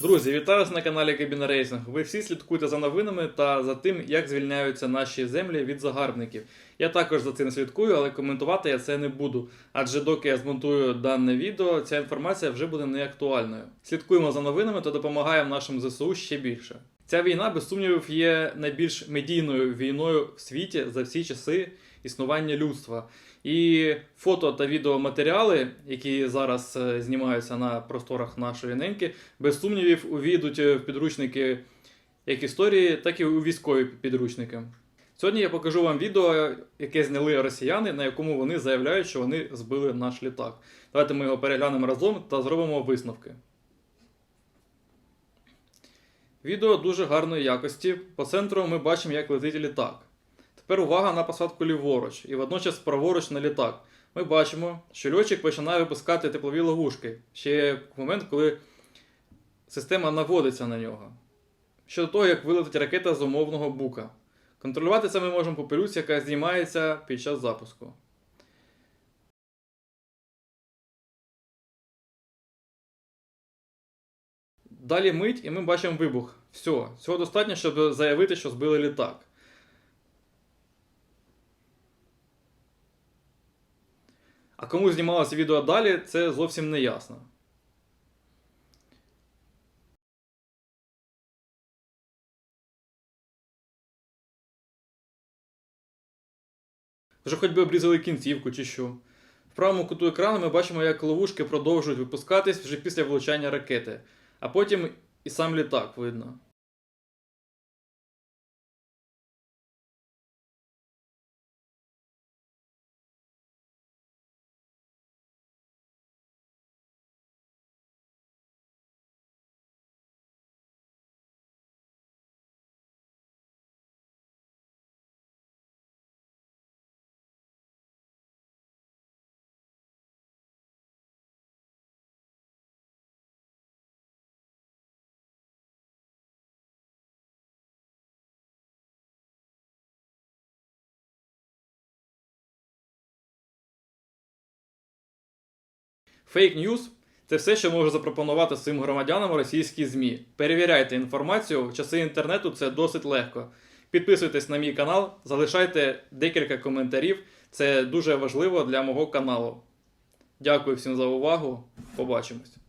Друзі, вітаю вас на каналі Кабіна Рейсинг. Ви всі слідкуєте за новинами та за тим, як звільняються наші землі від загарбників. Я також за цим слідкую, але коментувати я це не буду. Адже доки я змонтую дане відео, ця інформація вже буде не актуальною. Слідкуємо за новинами та допомагаємо нашим ЗСУ ще більше. Ця війна, без сумнівів, є найбільш медійною війною в світі за всі часи існування людства. І фото та відеоматеріали, які зараз е, знімаються на просторах нашої неньки, без сумнівів увійдуть е, в підручники як історії, так і у військові підручники. Сьогодні я покажу вам відео, яке зняли росіяни, на якому вони заявляють, що вони збили наш літак. Давайте ми його переглянемо разом та зробимо висновки. Відео дуже гарної якості. По центру ми бачимо, як летить літак. Тепер увага на посадку ліворуч і водночас праворуч на літак. Ми бачимо, що льотчик починає випускати теплові ловушки ще в момент, коли система наводиться на нього. Щодо того, як вилетить ракета з умовного бука. Контролювати це ми можемо по пилюці, яка знімається під час запуску. Далі мить, і ми бачимо вибух. Все, цього достатньо, щоб заявити, що збили літак. А кому знімалося відео далі, це зовсім не ясно. Вже хоч би обрізали кінцівку чи що. В правому куту екрану ми бачимо, як ловушки продовжують випускатись вже після влучання ракети, а потім і сам літак видно. Фейк ньюс це все, що може запропонувати своїм громадянам російські ЗМІ. Перевіряйте інформацію, в часи інтернету це досить легко. Підписуйтесь на мій канал, залишайте декілька коментарів. Це дуже важливо для мого каналу. Дякую всім за увагу. Побачимось.